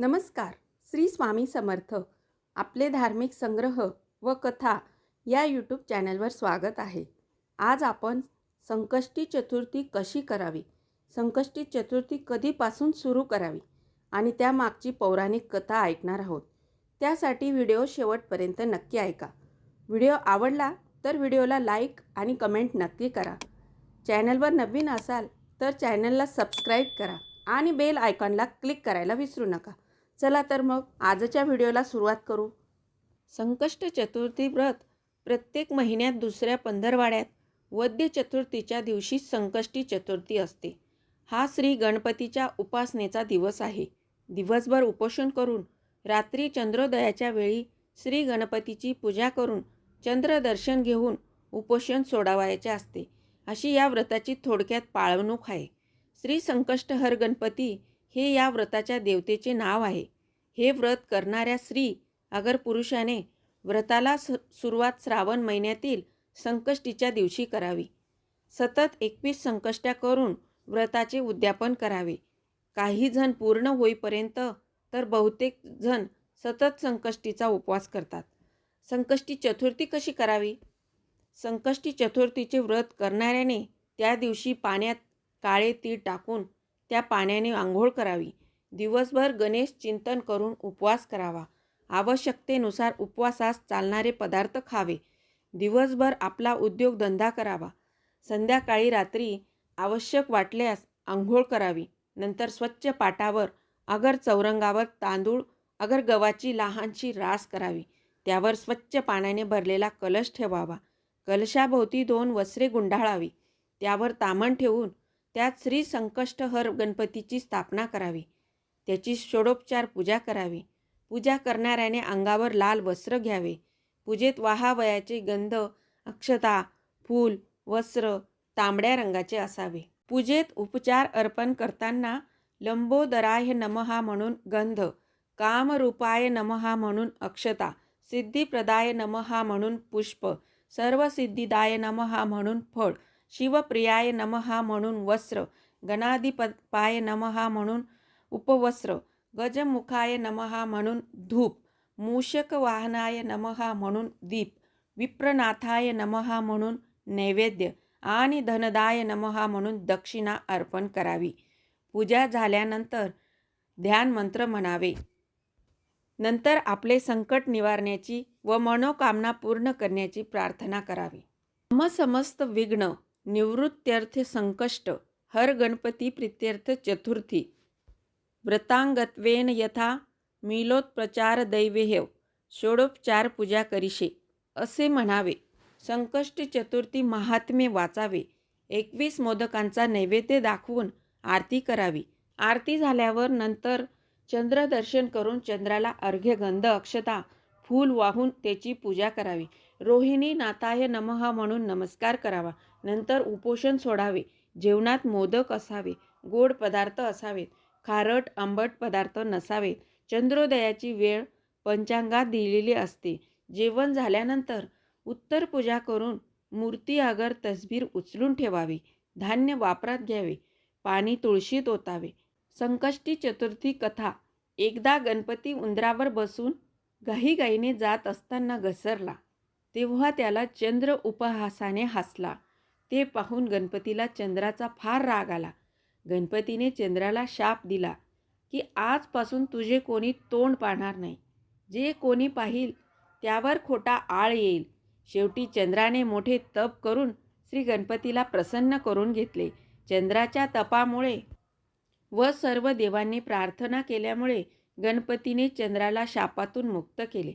नमस्कार. श्री स्वामी समर्थ. आपले धार्मिक संग्रह व कथा या यूट्यूब चॅनलवर स्वागत आहे. आज आपण संकष्टी चतुर्थी कशी करावी? संकष्टी चतुर्थी कधीपासून सुरू करावी? आणि त्यामागची पौराणिक कथा ऐकणार आहोत. त्यासाठी व्हिडिओ शेवटपर्यंत नक्की ऐका. व्हिडिओ आवडला तर व्हिडिओला लाईक आणि कमेंट नक्की करा. चॅनलवर नवीन असाल तर चॅनलला सबस्क्राईब करा आणि बेल आयकॉनला क्लिक करायला विसरू नका. चला तर मग आजच्या व्हिडिओला सुरुवात करू. संकष्ट चतुर्थी व्रत प्रत्येक महिन्यात दुसऱ्या पंधरवाड्यात वद्य चतुर्थीच्या दिवशी संकष्टी चतुर्थी असते. हा श्री गणपतीच्या उपासनेचा दिवस आहे. दिवसभर उपोषण करून रात्री चंद्रोदयाच्या वेळी श्री गणपतीची पूजा करून चंद्रदर्शन घेऊन उपोषण सोडावायचे असते. अशी या व्रताची थोडक्यात पाळवणूक आहे. श्री संकष्टहर गणपती हे या व्रताच्या देवतेचे नाव आहे. हे व्रत करणाऱ्या स्त्री अगर पुरुषाने व्रताला स सुरुवात श्रावण महिन्यातील संकष्टीच्या दिवशी करावी. सतत एकवीस संकष्ट्या करून व्रताचे उद्यापन करावे. काही जण पूर्ण होईपर्यंत तर बहुतेक जण सतत संकष्टीचा उपवास करतात. संकष्टी चतुर्थी कशी करावी? संकष्टी चतुर्थीचे व्रत करणाऱ्याने त्या दिवशी पाण्यात काळे तीळ टाकून त्या पाण्याने आंघोळ करावी. दिवसभर गणेश चिंतन करून उपवास करावा. आवश्यकतेनुसार उपवासास चालणारे पदार्थ खावे. दिवसभर आपला उद्योगधंदा करावा. संध्याकाळी रात्री आवश्यक वाटल्यास आंघोळ करावी. नंतर स्वच्छ पाटावर अगर चौरंगावर तांदूळ अगर गव्हाची लहानशी रास करावी. त्यावर स्वच्छ पाण्याने भरलेला कलश ठेवावा. कलशाभोवती दोन वस्त्रे गुंडाळावी. त्यावर तामण ठेवून त्यात श्री संकष्टहर गणपतीची स्थापना करावी. त्याची षोडोपचार पूजा करावी. पूजा करणाऱ्याने अंगावर लाल वस्त्र घ्यावे. पूजेत वाहावयाचे गंध अक्षता फूल वस्त्र तांबड्या रंगाचे असावे. पूजेत उपचार अर्पण करताना लंबोदराय नमहा म्हणून गंध कामरूपाय नमहा म्हणून अक्षता सिद्धिप्रदाय नमहा म्हणून पुष्प सर्वसिद्धिदाय नमहा म्हणून फळ शिवप्रियाय नमहा म्हणून वस्त्र गणाधिपपाय नमहा म्हणून उपवस्त्र गजमुखाय नमहा म्हणून धूप मूषक वाहनाय नमहा म्हणून दीप विप्रनाथाय नमहा म्हणून नैवेद्य आणि धनदाय नमहा म्हणून दक्षिणा अर्पण करावी. पूजा झाल्यानंतर ध्यान मंत्र म्हणावे. नंतर आपले संकट निवारण्याची व मनोकामना पूर्ण करण्याची प्रार्थना करावी. मम समस्त विघ्न निवृत्त्यर्थ संकष्ट हर गणपती प्रित्यर्थ चतुर्थी। व्रतांगत्वेन यथा मिलोत्प्रचार दैवेह षोडोपचार पूजा करिशे असे म्हणावे। संकष्ट चतुर्थी महात्म्य वाचावे एकवीस मोदकांचा नैवेद्य दाखवून आरती करावी। आरती झाल्यावर नंतर चंद्रदर्शन करून चंद्राला अर्घ्यगंध अक्षता फूल वाहून त्याची पूजा करावी। रोहिणी नाथाय नमहा म्हणून नमस्कार करावा। नंतर उपोषण सोडावे. जेवणात मोदक असावे गोड पदार्थ असावेत. खारट आंबट पदार्थ नसावेत. चंद्रोदयाची वेळ पंचांगात दिलेली असते. जेवण झाल्यानंतर उत्तर पूजा करून मूर्ती अगर तसबीर उचलून ठेवावी. धान्य वापरात घ्यावे. पाणी तुळशीत ओतावे. संकष्टी चतुर्थी कथा एकदा गणपती उंदरावर बसून घाईघाईने जात असताना घसरला. तेव्हा त्याला चंद्र उपहासाने हसला. ते पाहून गणपतीला चंद्राचा फार राग आला. गणपतीने चंद्राला शाप दिला की आजपासून तुझे कोणी तोंड पाहणार नाही. जे कोणी पाहिल त्यावर खोटा आळ येईल. शेवटी चंद्राने मोठे तप करून श्री गणपतीला प्रसन्न करून घेतले. चंद्राच्या तपामुळे व सर्व देवांनी प्रार्थना केल्यामुळे गणपतीने चंद्राला शापातून मुक्त केले.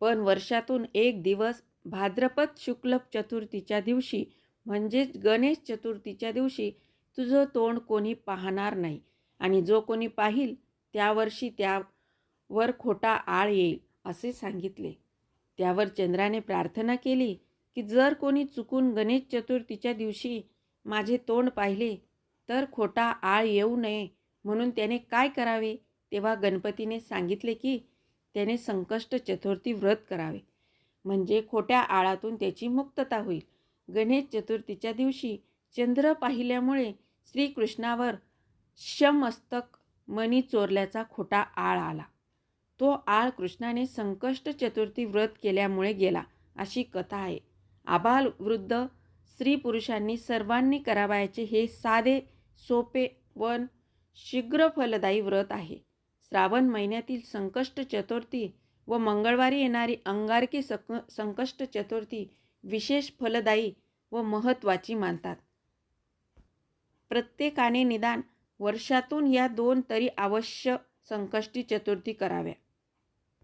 पण वर्षातून एक दिवस भाद्रपद शुक्ल चतुर्थीच्या दिवशी म्हणजेच गणेश चतुर्थीच्या दिवशी तुझं तोंड कोणी पाहणार नाही आणि जो कोणी पाहिल त्यावर्षी त्यावर खोटा आळ येईल असे सांगितले. त्यावर चंद्राने प्रार्थना केली की जर कोणी चुकून गणेश चतुर्थीच्या दिवशी माझे तोंड पाहिले तर खोटा आळ येऊ नये म्हणून त्याने काय करावे? तेव्हा गणपतीने सांगितले की त्याने संकष्ट चतुर्थी व्रत करावे. म्हणजे खोट्या आळातून त्याची मुक्तता होईल. गणेश चतुर्थीच्या दिवशी चंद्र पाहिल्यामुळे श्रीकृष्णावर शमस्तक मणी चोरल्याचा खोटा आळ आला. तो आळ कृष्णाने संकष्ट चतुर्थी व्रत केल्यामुळे गेला अशी कथा आहे. आबाल वृद्ध स्त्री पुरुषांनी सर्वांनी करावयाचे हे साधे सोपे वन शीघ्र फलदायी व्रत आहे. श्रावण महिन्यातील संकष्ट चतुर्थी व मंगळवारी येणारी अंगारकी सक संकष्ट चतुर्थी विशेष फलदायी व महत्त्वाची मानतात. प्रत्येकाने निदान वर्षातून या दोन तरी अवश्य संकष्टी चतुर्थी कराव्या.